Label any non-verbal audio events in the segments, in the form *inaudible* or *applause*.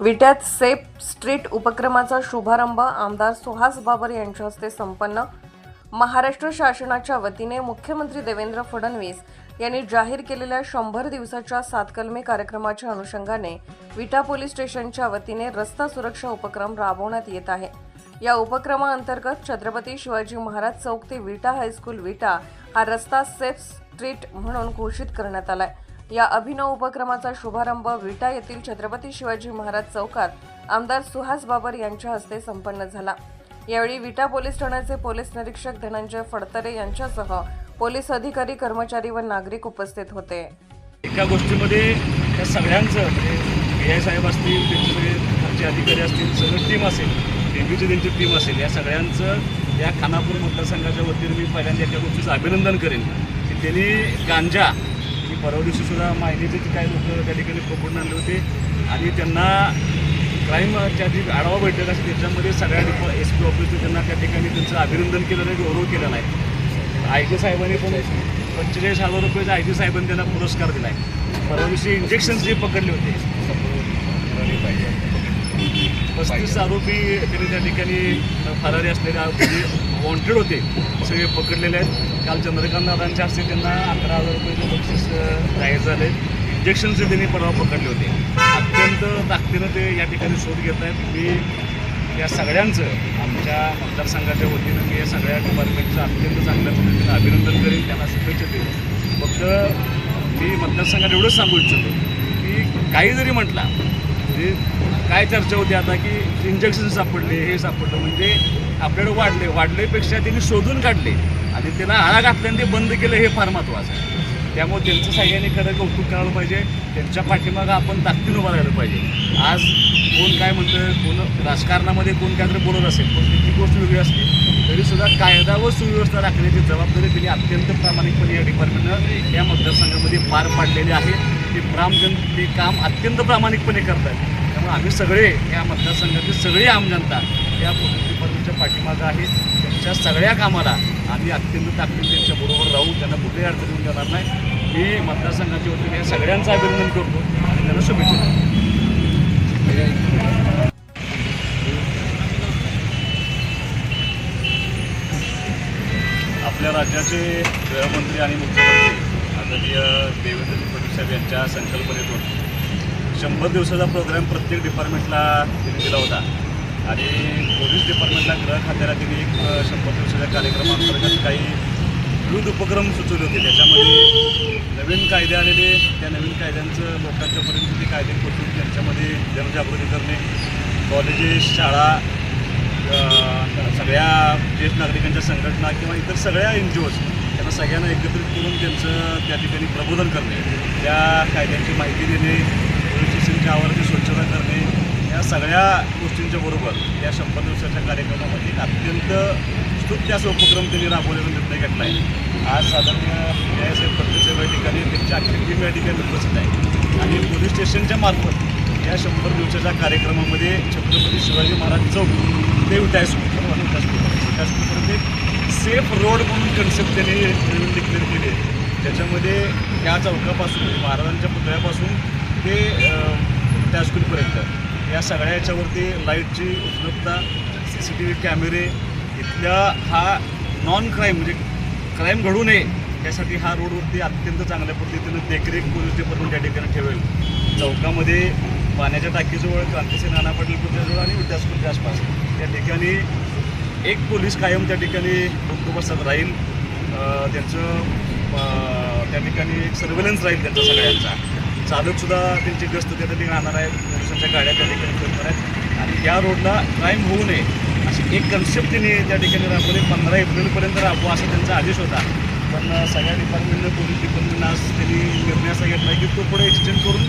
विट्यात safe street उपक्रमाचा शुभारंभ आमदार सुहास बाबर यांच्या हस्ते संपन्न. महाराष्ट्र शासनाच्या वतीने मुख्यमंत्री देवेंद्र फडणवीस यांनी जाहीर केलेल्या शंभर दिवसाच्या सातकलमी कार्यक्रमाच्या अनुषंगाने विटा पोलीस स्टेशनच्या वतीने रस्ता सुरक्षा उपक्रम राबवण्यात येत आहे. या उपक्रमाअंतर्गत छत्रपती शिवाजी महाराज चौक ते विटा हायस्कूल विटा हा रस्ता सेफ स्ट्रीट म्हणून घोषित करण्यात आलाय. या अभिनव उपक्रमाचा शुभारंभ विटा येथील छत्रपती शिवाजी महाराज चौकात आमदार सुहास बाबर यांच्या हस्ते संपन्न झाला. यावेळी विटा पोलीस ठाण्याचे पोलीस निरीक्षक धनंजय फडतरे यांच्यासह पोलीस अधिकारी कर्मचारी व नागरिक उपस्थित होते. एका गोष्टीमध्ये या सगळ्यांचं म्हणजे आय साहेब असतील त्यांचे सगळे अधिकारी असतील सगळं टीम असेल डेब्यूची त्यांची टीम असेल या सगळ्यांचं या खानापूर मतदारसंघाच्या वतीने मी पहिल्यांदा एका गोष्टीचं अभिनंदन करेन की त्यांनी गांजा परवा दिवशीसुद्धा माहितीचे काही लोक त्या ठिकाणी पकडून आणले होते. आणि त्यांना क्राईमच्या ठिकाणी आढावा बैठक असते. त्याच्यामध्ये सगळ्या एस पी ऑफिसने त्यांना त्या ठिकाणी त्यांचं अभिनंदन केलं नाही गौरव केला नाही आय टी साहेबांनी पण पंचेचाळीस हजार रुपयाचा आय टी साहेबांनी त्यांना पुरस्कार दिला आहे परवा दिवशी इंजेक्शन्स जे पकडले होते. पस्तीस आरोपी त्यांनी त्या ठिकाणी फरारी असलेले वॉन्टेड होते. सगळे पकडलेले आहेत. काल चंद्रकांत दादांच्या हस्ते त्यांना अकरा हजार रुपयाचं बक्षीस अं, जाहीर झाले. इंजेक्शनचे त्यांनी परवा पकडले होते. अत्यंत ताकदीनं ते या ठिकाणी शोध घेत आहेत. मी या सगळ्यांचं आमच्या मतदारसंघाच्या वतीनं मी या सगळ्या डिपार्टमेंटचं अत्यंत चांगल्या पद्धतीनं अभिनंदन करेन. त्यांना शुभेच्छा देईन. फक्त मी मतदारसंघात एवढंच सांगू इच्छितो की काही जरी म्हटला म्हणजे काय चर्चा होती आता की इंजेक्शन सापडले हे सापडलं. म्हणजे आपल्याकडे वाढले. वाढलेपेक्षा त्यांनी शोधून काढले. आणि त्याला आळा घातल्याने ते बंद केलं हे फार महत्त्वाचं आहे. त्यामुळे त्यांचं सहाय्याने खरं कौतुक करायला पाहिजे. त्यांच्या पाठीमागं आपण ताकदीनं उभं राहिलं पाहिजे. आज कोण काय म्हणतं कोण राजकारणामध्ये कोण काय बोलत असेल पण त्याची गोष्ट वेगळी असते तरीसुद्धा कायदा व सुव्यवस्था राखण्याची जबाबदारी त्यांनी अत्यंत प्रामाणिकपणे या डिपार्टमेंटनं या मतदारसंघामध्ये पार पाडलेली आहे. ते प्रामजन ते काम अत्यंत प्रामाणिकपणे करतात त्यामुळे आम्ही सगळे या मतदारसंघातील सगळी आमजनता या पाठीमागं आहे. त्यांच्या सगळ्या कामाला आम्ही अत्यंत ताकदीने त्यांच्याबरोबर राहू त्यांना कुठेही अडचण येऊन जाणार नाही. मी मतदारसंघाच्या वतीने या सगळ्यांचं अभिनंदन करतो आणि त्यांना शुभेच्छा आपल्या राज्याचे गृहमंत्री आणि मुख्यमंत्री आदरणीय देवेंद्र फडणवीस साहेब यांच्या संकल्पनेतून शंभर दिवसाचा प्रोग्राम प्रत्येक डिपार्टमेंटला त्यांनी दिला होता. आणि पोलीस डिपार्टमेंटला गृह खात्याला त्यांनी एक शंभर दिवसाच्या कार्यक्रमांतर्गत काही विविध उपक्रम सुचवले होते. त्याच्यामध्ये नवीन कायदे आलेले त्या नवीन कायद्यांचं लोकांच्यापर्यंत ते कायदे पोचून त्यांच्यामध्ये जनजागृती करणे कॉलेजेस शाळा सगळ्या ज्येष्ठ नागरिकांच्या संघटना किंवा इतर सगळ्या एन जी ओज त्यांना सगळ्यांना एकत्रित करून त्यांचं त्या ठिकाणी प्रबोधन करणे त्या कायद्यांची माहिती देणे पोलीस स्टेशनच्या आवाराची स्वच्छता करणे या सगळ्या गोष्टींच्या बरोबर या शंभर दिवसाच्या कार्यक्रमामध्ये अत्यंत स्तुत्य असा उपक्रम त्यांनी राबवलेला निर्णय घेतला आहे. आज साधारण न्यायसाहेब पद्धतीच्या या ठिकाणी त्यांची अख्खी टीम या ठिकाणी उपस्थित आहे. आणि पोलीस स्टेशनच्या मार्फत या शंभर दिवसाच्या कार्यक्रमामध्ये छत्रपती शिवाजी महाराज चौक ते विटा एक सेफ रोड म्हणून कन्सेप्ट त्यांनी नवीन डिक्लेअर केली आहे. ज्याच्यामध्ये ह्या चौकापासून महाराजांच्या पुतळ्यापासून ते त्या स्कूलपर्यंत या सगळ्या याच्यावरती लाईटची उपलब्धता सी सी टी व्ही कॅमेरे इथल्या हा नॉन क्राईम म्हणजे क्राईम घडू नये यासाठी हा रोडवरती अत्यंत चांगल्या पद्धतीनं देखरेख पोलीस डिपार्टमेंट त्या ठिकाणी ठेवेल. चौकामध्ये पाण्याच्या टाकीजवळ क्रांतीसिंह नाना पाटील पुतळ्याजवळ आणि विद्यास्कूलच्या आसपास त्या ठिकाणी एक पोलीस कायम त्या ठिकाणी बंदोबस्तात राहील. त्यांचं त्या ठिकाणी एक सर्वेलन्स राहील त्यांचा सगळ्यांचा. चालकसुद्धा त्यांची गस्त त्या ठिकाणी राहणार आहेत. पोलिसांच्या गाड्या त्या ठिकाणी फिरणार आहेत. आणि या रोडला क्राईम होऊ नये अशी एक कन्सेप्ट त्यांनी त्या ठिकाणी राबवली. पंधरा एप्रिलपर्यंत राबवा असा त्यांचा आदेश होता. पण सगळ्या डिपार्टमेंटनं पोलीस डिपार्टमेंटनं आज त्यांनी निर्णय असा घेतला की तो पुढे एक्सटेंड करून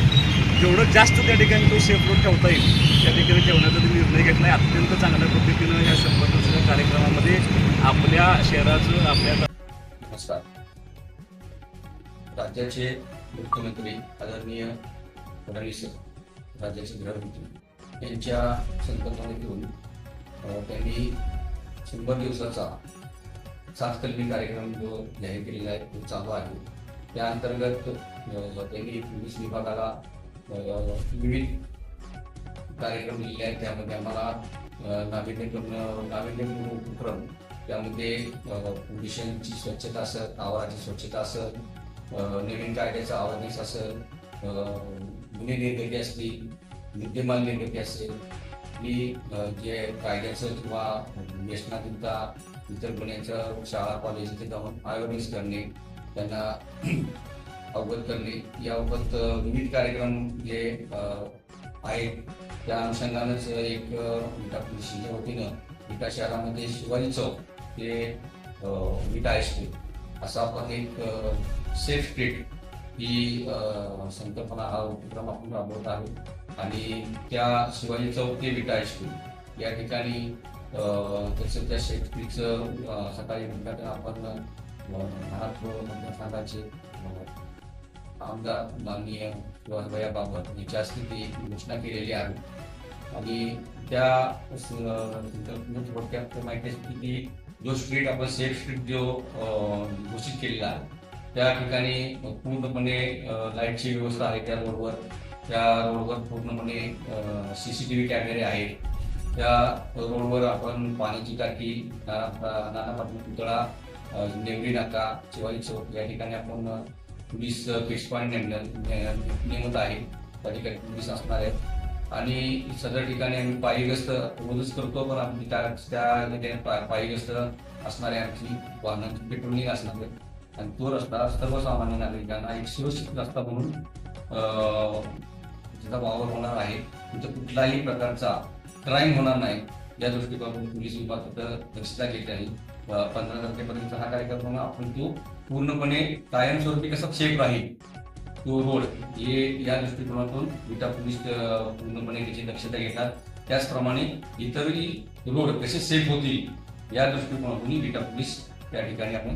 जेवढं जास्त त्या ठिकाणी तो सेफ रोड ठेवता येईल त्या ठिकाणी ठेवण्याचा त्यांनी निर्णय घेतला आहे. अत्यंत चांगल्या पद्धतीनं या शंभर दिवसाच्या कार्यक्रमामध्ये आपल्या शहराचं आपल्या नमस्कार. राज्याचे मुख्यमंत्री आदरणीय फडणवीस राज्याचे गृहमंत्री यांच्या संकल्पनेतून घेऊन त्यांनी शंभर दिवसाचा सात कलमी कार्यक्रम जो जाहीर केलेला आहे तो चालू आहे. त्या अंतर्गत त्यांनी पोलीस विभागाला विविध कार्यक्रम दिलेले आहेत. त्यामध्ये आम्हाला नाविन्यपूर्ण नाविन्यपूर्ण उपक्रम त्यामध्ये पोल्युशनची स्वच्छता असत आवाराची स्वच्छता असं नवीन कायद्याचं अवेअरनेस असेल गुन्हे निर्गती असतील विद्यमान निर्गती असेल मी जे कायद्याचं किंवा व्यसनातीलता इतर गुन्ह्यांचं शाळा कॉलेज इथे जाऊन अवेअरनेस करणे त्यांना *clears throat* अवगत करणे याबाबत विविध कार्यक्रम जे आहेत त्या अनुषंगानंच एक डॉक्टर विटा पोलिसांच्या वतीनं विटा शहरामध्ये शिवाजी चौक ते विटा हायस्कूल असा आपण एक सेफ स्ट्रीट ही संकल्पना हा उपक्रम आपण राबवत आहोत आणि त्या शिवाजी चौक ते विटा हायस्कूल या ठिकाणी तसं त्याचं त्या सेफ स्ट्रीटचं सकाळी उद्घाटन आपण महाराष्ट्र मतदारसंघाचे आमदार माननीय शिवाजीभाई बाबत यांच्या हस्ते ती घोषणा केलेली आहे. आणि त्या थोडक्यात माहिती असते की जो स्ट्रीट आपण सेफ स्ट्रीट जो घोषित केलेला आहे त्या ठिकाणी पूर्णपणे लाईटची व्यवस्था आहे त्या रोडवर. त्या रोडवर पूर्णपणे सी सी टी व्ही कॅमेरे आहेत. त्या रोडवर आपण पाण्याची टाकी नाना पाटील पुतळा नेवडी नेवरी नाका शिवाजी चौक या ठिकाणी आपण पोलीस पेशपाणी पॉईंट नेमण्यात नेमत आहे. त्या ठिकाणी पोलीस असणार आहेत. आणि सदर ठिकाणी आम्ही पायी गस्त रोजच करतो पण आम्ही त्या त्या ठिकाणी पा- पायी गस्त असणारे आमची वाहनांची पेट्रोलिंग असणार आहे आणि तो रस्ता सर्वसामान्य नागरिकांना एक सुरक्षित रस्ता म्हणून त्याचा वावर होणार आहे. तिथं कुठलाही प्रकारचा क्राईम होणार नाही. या दृष्टीकोनातून पोलीस विभाग तिथं दक्षता घेत आहे. पंधरा तारखेपर्यंत हा कार्यक्रम आपण तो पूर्णपणे कायमस्वरूपी कसा सेफ राहील? तो रोड हे या दृष्टिकोनातून विटा पोलीस पूर्णपणे त्याची दक्षता घेतात. त्याचप्रमाणे इतरही रोड कसे सेफ होतील या दृष्टिकोनातून विटा पोलीस या ठिकाणी आपण